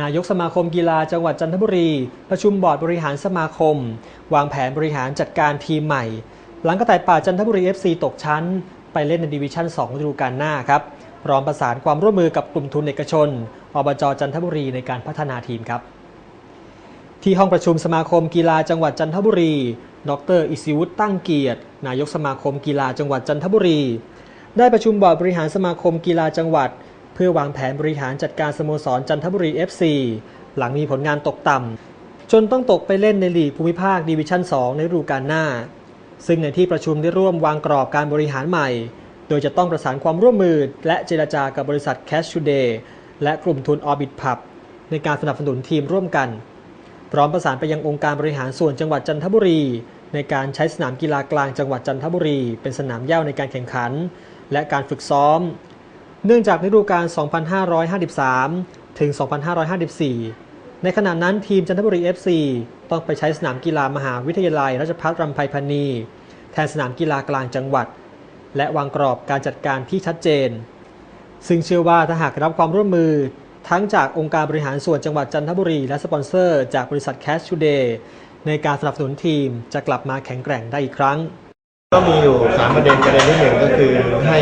นายกสมาคมกีฬาจังหวัดจันทบุรี ประชุมบอร์ดบริหารสมาคม วางแผนบริหารจัดการทีมใหม่ หลังกระต่ายป่าจันทบุรี FC ตกชั้น ไปเล่นในดิวิชั่น2ฤดูกาลหน้าครับพร้อมประสานความร่วมมือกับกลุ่มทุนเอกชน อบจจันทบุรีในการพัฒนาทีมครับ ที่ห้องประชุมสมาคมกีฬาจังหวัดจันทบุรี ดร อิสิวุฒิตั้งเกียรติ นายกสมาคมกีฬาจังหวัดจันทบุรี ได้ประชุมบอร์ดบริหารสมาคมกีฬาจังหวัด เพื่อวางแผนบริหารจัดการสโมสรจันทบุรี FC หลังมีผลงานตกต่ำ จนต้องตกไปเล่นในลีกภูมิภาคดิวิชั่น 2 ในฤดูกาลหน้า ซึ่งในที่ประชุมได้ร่วมวางกรอบการบริหารใหม่ โดยจะต้องประสานความร่วมมือ และเจรจากับบริษัท Cash Today และกลุ่มทุน Orbit Pub ในการสนับสนุนทีมร่วมกัน พร้อมประสานไปยังองค์การบริหารส่วนจังหวัดจันทบุรี ในการใช้สนามกีฬากลางจังหวัดจันทบุรี เป็นสนามเย้าในการแข่งขัน และการฝึกซ้อม เนื่องจากฤดูกาล 2553 ถึง 2554 ในขณะนั้นทีมจันทบุรี FC ต้องไปใช้สนามกีฬามหาวิทยาลัยราชภัฏรำไพพรรณี แทนสนามกีฬากลางจังหวัด และวางกรอบการจัดการที่ชัดเจน ซึ่งเชื่อว่าถ้าหากรับความร่วมมือทั้งจากองค์การบริหารส่วนจังหวัดจันทบุรี และสปอนเซอร์ จากบริษัท Cash Today ในการสนับสนุนทีมจะกลับมาแข็งแกร่งได้อีกครั้ง ก็มีอยู่สามประเด็นประเด็นที่หนึ่งก็คือให้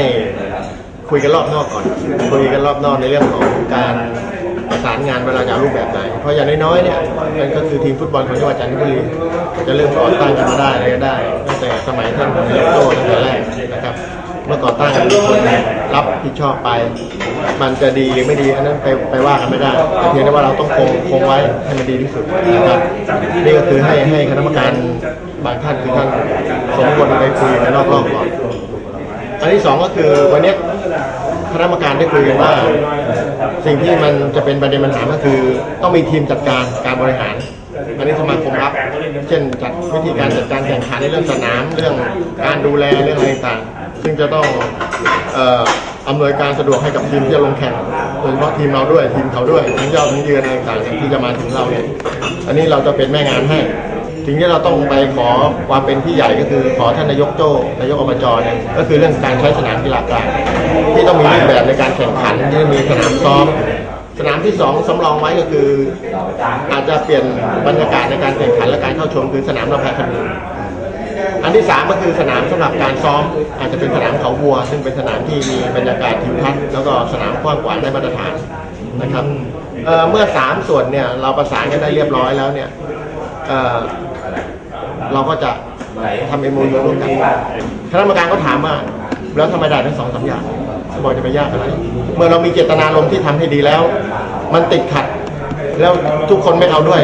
คุยกันรอบนอกก่อน คุยกันรอบนอกในเรื่องของการประสานงานเวลาจะเอารูปแบบไหน เพราะอย่างน้อยๆเนี่ยมันก็คือทีมฟุตบอลของจังหวัดจันทบุรีจะเริ่มก่อตั้งกันมาได้อะไรก็ได้ตั้งแต่สมัยท่านนายกโตตั้งแต่แรกนะครับเมื่อก่อตั้งกันมีคนรับผิดชอบไป มันจะดีหรือไม่ดีอันนั้นไปไปว่ากันไม่ได้แต่เพียงแต่ว่าเราต้องคงคงไว้ให้มันดีที่สุดนะครับนี่ก็คือให้ให้คณะกรรมการบางท่านคือท่านสมควรไปคุยกันนอกรอบก่อนอันที่สองก็คือวันนี้ คณะกรรมการได้คุยกันว่า สิ่งที่มันจะเป็นประเด็นปัญหาก็คือ ต้องมีทีมจัดการการบริหารอันนี้สมาคมรับ เช่นจัดวิธีการจัดการแข่งขันในเรื่องสนามเรื่องการดูแลเรื่องอะไรต่างๆซึ่งจะต้องเอ่ออำนวยการสะดวกให้กับทีมที่จะลงแข่งโดยเฉพาะทีมเราด้วยทีมเขาด้วยทั้งยอดทั้งยืนอะไรต่างๆที่จะมาถึงเราเนี่ยอันนี้เราจะเป็นแม่งานให้ สิ่งที่เราต้องไปขอความเป็นพี่ใหญ่ก็คือขอท่านนายกโจ้นายกอบจเนี่ยก็คือเรื่องการใช้สนามกีฬากลางที่ต้องมีรูปแบบในการแข่งขันที่มีสนามซ้อมสนามที่สองสำรองไว้ก็คือ อาจจะเปลี่ยนบรรยากาศในการแข่งขันและการเข้าชมคือสนามลำพายคดีอันที่สามก็คือสนามสำหรับการซ้อม อาจจะเป็นสนามเขาวัว ซึ่งเป็นสนามที่มีบรรยากาศทิวทัศน์แล้วก็สนามกว้างขวาได้มาตรฐานนะครับเเมื่อสามส่วนเนี่ยเราประสานกันได้เรียบร้อยแล้วเนี่ย เราก็จะทำเอ็มโอยูร่วมกันคณะกรรมการก็ถามว่าแล้วทำไมได้ทั้งสองสามอย่างสบอกจะไปยากอะไร เมื่อเรามีเจตนารมณ์ที่ทำให้ดีแล้ว มันติดขัด แล้วทุกคนไม่เอาด้วย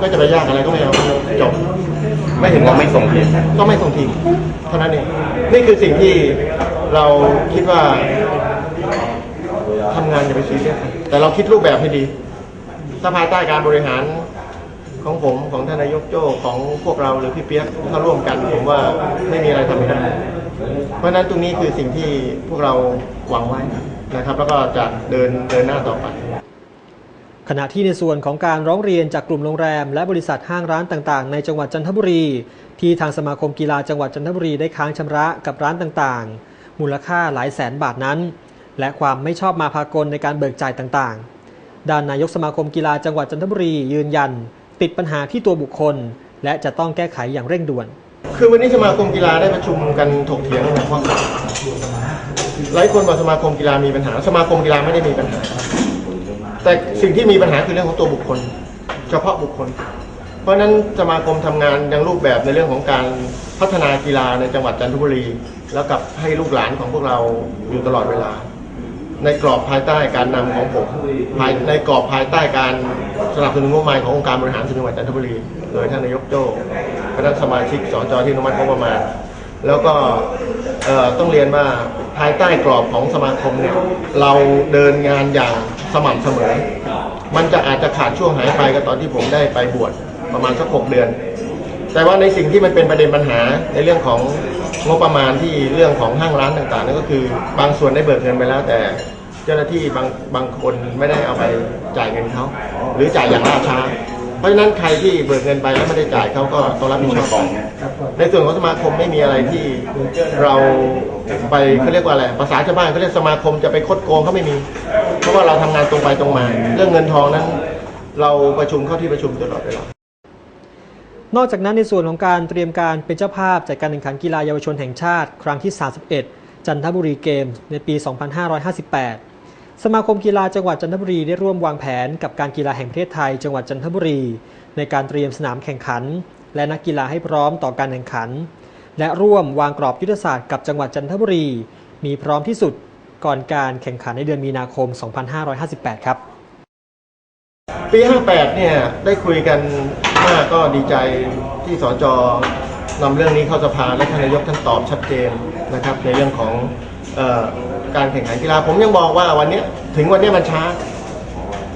ก็จะไปยากอะไรก็ไม่เอาจบไม่ถึงว่าไม่ส่งทีมก็ไม่ส่งทีมเท่านั้นเองนี่คือสิ่งที่เราคิดว่าทำงานอย่าไปซีเรียสแต่เราคิดรูปแบบให้ดีถ้าภายใต้การบริหาร ของผมของท่านนายกโจ้ของพวกเราหรือพี่เปียกถ้าร่วมกันผมว่าไม่มีอะไรทำไม่ได้ เพราะฉะนั้นตรงนี้คือสิ่งที่พวกเราหวังไว้นะครับ แล้วก็จะเดินเดินหน้าต่อไปขณะที่ในส่วนของการร้องเรียนจากกลุ่มโรงแรม และบริษัทห้างร้านต่างๆ ในจังหวัดจันทบุรี ที่ทางสมาคมกีฬาจังหวัดจันทบุรีได้ค้างชำระกับร้านต่างๆ มูลค่าหลายแสนบาทนั้น และความไม่ชอบมาพากลในการเบิกจ่ายต่างๆ ด้านนายกสมาคมกีฬาจังหวัดจันทบุรียืนยัน ติดปัญหาที่ตัวบุคคล และจะต้องแก้ไขอย่างเร่งด่วน คือวันนี้สมาคมกีฬาได้ประชุมกันถกเถียงในห้องหลายคนบอกสมาคมกีฬามีปัญหา สมาคมกีฬาไม่ได้มีปัญหา แต่สิ่งที่มีปัญหาคือเรื่องของตัวบุคคล เฉพาะบุคคล เพราะฉะนั้นสมาคมทำงานยังรูปแบบในเรื่องของการพัฒนากีฬาในจังหวัดจันทบุรี แล้วกับให้ลูกหลานของพวกเราอยู่ตลอดเวลา ในกรอบภายใต้การนำของผมภายในกรอบภายใต้การสนับสนุนงบประมาณขององค์การบริหารส่วนจังหวัดจันทบุรี โดยท่านนายกโจ้คณะสมาชิกสจที่อนุมัติงบประมาณ แล้วก็ต้องเรียนว่าภายใต้กรอบของสมาคมเนี่ยเราเดินงานอย่างสม่ำเสมอ มันจะอาจจะขาดช่วงหายไปก็ตอนที่ผมได้ไปบวชประมาณสักหกเดือน แต่ว่าในสิ่งที่มันเป็นประเด็นปัญหาในเรื่องของงบประมาณที่เรื่องของห้างร้านต่างๆนั่นก็คือบางส่วนได้เบิกเงินไปแล้วแต่ จ้าหน้าที่บางบางคนไม่ได้เอาไปจ่ายเงินเขาหรือจ่ายอย่างล่าช้า เพราะฉะนั้นใครที่เบิกเงินไปแล้วไม่ได้จ่ายเขาก็ต้องรับผิดชอบในส่วนของสมาคมไม่มีอะไรที่เราไปเขาเรียกว่าอะไรภาษาชาวบ้านเขาเรียกสมาคมจะไปคดโกงเขาไม่มี เพราะว่าว่าเราทำงานตรงไปตรงมา เรื่องเงินทองนั้น เราประชุมเข้าที่ประชุมตลอดเวลานอกจากนั้นในส่วนของการเตรียมการเป็นเจ้าภาพจัดการแข่งขันกีฬาเยาวชนแห่งชาติ ครั้งที่ 31 จันทบุรีเกมส์ในปี 2558 สมาคมกีฬาจังหวัดจันทบุรีได้ร่วมวางแผนกับการกีฬาแห่งประเทศไทย จังหวัดจันทบุรี ในการเตรียมสนามแข่งขัน และนักกีฬาให้พร้อมต่อการแข่งขัน และร่วมวางกรอบยุทธศาสตร์กับจังหวัดจันทบุรี มีพร้อมที่สุดก่อนการแข่งขันในเดือนมีนาคม 2558 ครับ ปี 58 เนี่ยได้คุยกันมากก็ดีใจที่สจนำเรื่องนี้เข้าสภาและท่านนายกท่านตอบชัดเจนนะครับในเรื่องของ การแข่งขันกีฬาผมยังบอกว่าวันนี้ถึงวันนี้มันช้า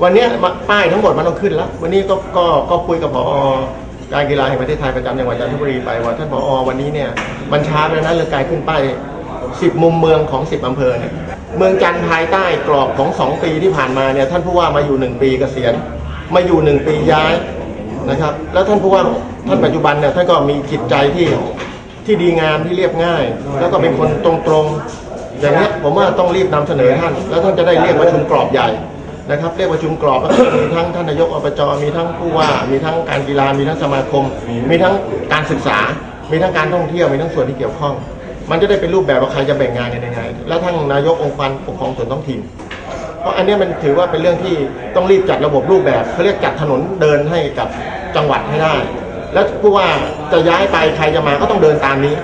วันนี้ป้ายทั้งหมดมันต้องขึ้นแล้ว วันนี้ก็ก็ก็คุยกับผอการกีฬาแห่งประเทศไทยประจำจังหวัดจันทบุรีไปว่าท่านผอวันนี้เนี่ยมันช้าไปแล้วนะเรื่องการขึ้นป้าย10มุมเมืองของ10อำเภอเนี่ยเมืองจันทร์ภายใต้กรอบของ2ปีที่ผ่านมาเนี่ยท่านผู้ว่ามาอยู่1ปีเกษียณมาอยู่1ปีย้ายนะครับ แล้วท่านผู้ว่าท่านปัจจุบันเนี่ยท่านก็มีจิตใจที่ที่ดีงามที่เรียบง่าย แล้วก็เป็นคนตรงๆ อย่างนี้ผมว่าต้องรีบนำเสนอท่าน แล้วท่านจะได้เรียกประชุมกรอบใหญ่นะครับเรียกประชุมกรอบก็มีทั้งท่านนายกอบจมีทั้งผู้ว่า มีทั้งการกีฬามีทั้งสมาคม มีทั้งการศึกษา มีทั้งการท่องเที่ยวมีทั้งส่วนที่เกี่ยวข้อง มันจะได้เป็นรูปแบบว่าใครจะแบ่งงานกันยังไง แล้วทั้งนายกองค์การปกครองส่วนท้องถิ่นเพราะอันนี้มันถือว่าเป็นเรื่องที่ต้องรีบจัดระบบรูปแบบเขาเรียกจัดถนนเดินให้กับจังหวัดให้ได้ แล้วผู้ว่าจะย้ายไปใครจะมาก็ต้องเดินตามนี้